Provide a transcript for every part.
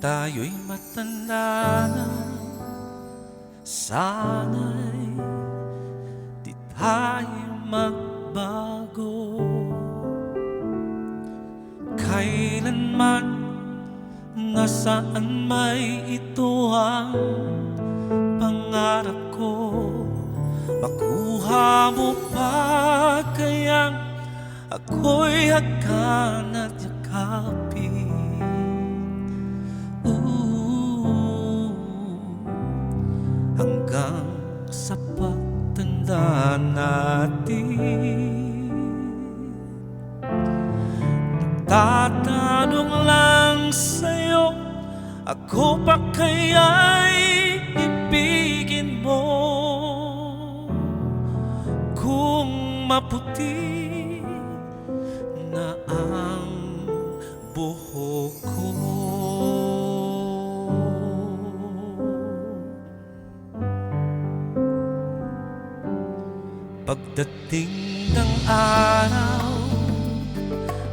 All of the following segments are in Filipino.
tayo'y matanda na. Sana'y di tayo magbago. Kailanman nasaan may ito ang pangarap ko? Makuha mo pa kayang ako'y hagkan at yakapin natin Tatanong lang sa'yo Ako pa kaya'y ibigin mo? Kung maputi Pagdating ng araw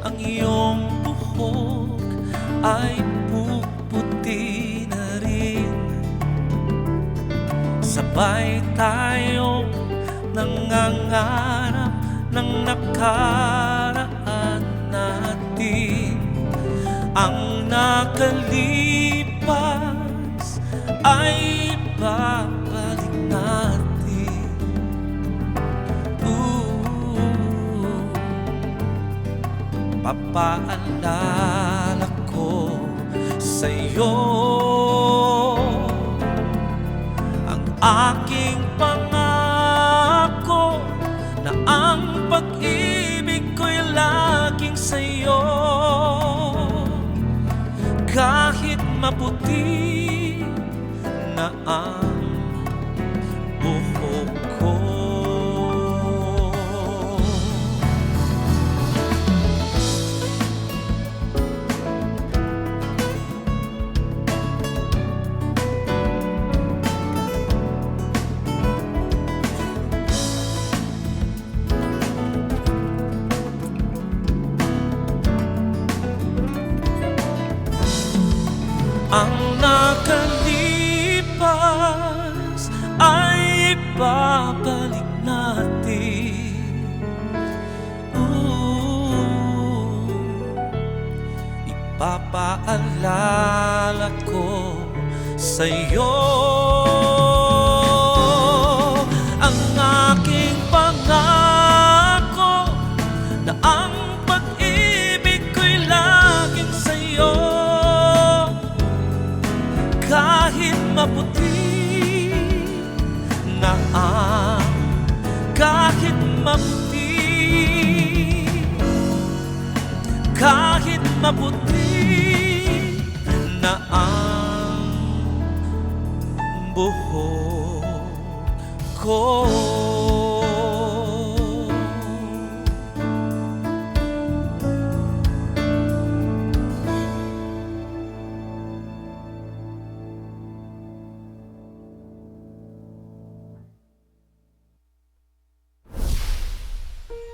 Ang iyong buhok ay puputi na rin. Sabay tayo nangangarap ng nakaraan natin. Ang nakalipas ay babalik natin Papaalala ko sa'yo. Ang aking pangako Na ang pag-ibig ko'y laging sa'yo. Kahit maputi na ang Ang nakalipas ay babalik natin. Ooh, Ipapaalala ko sa'yo maputi na ang buhok ko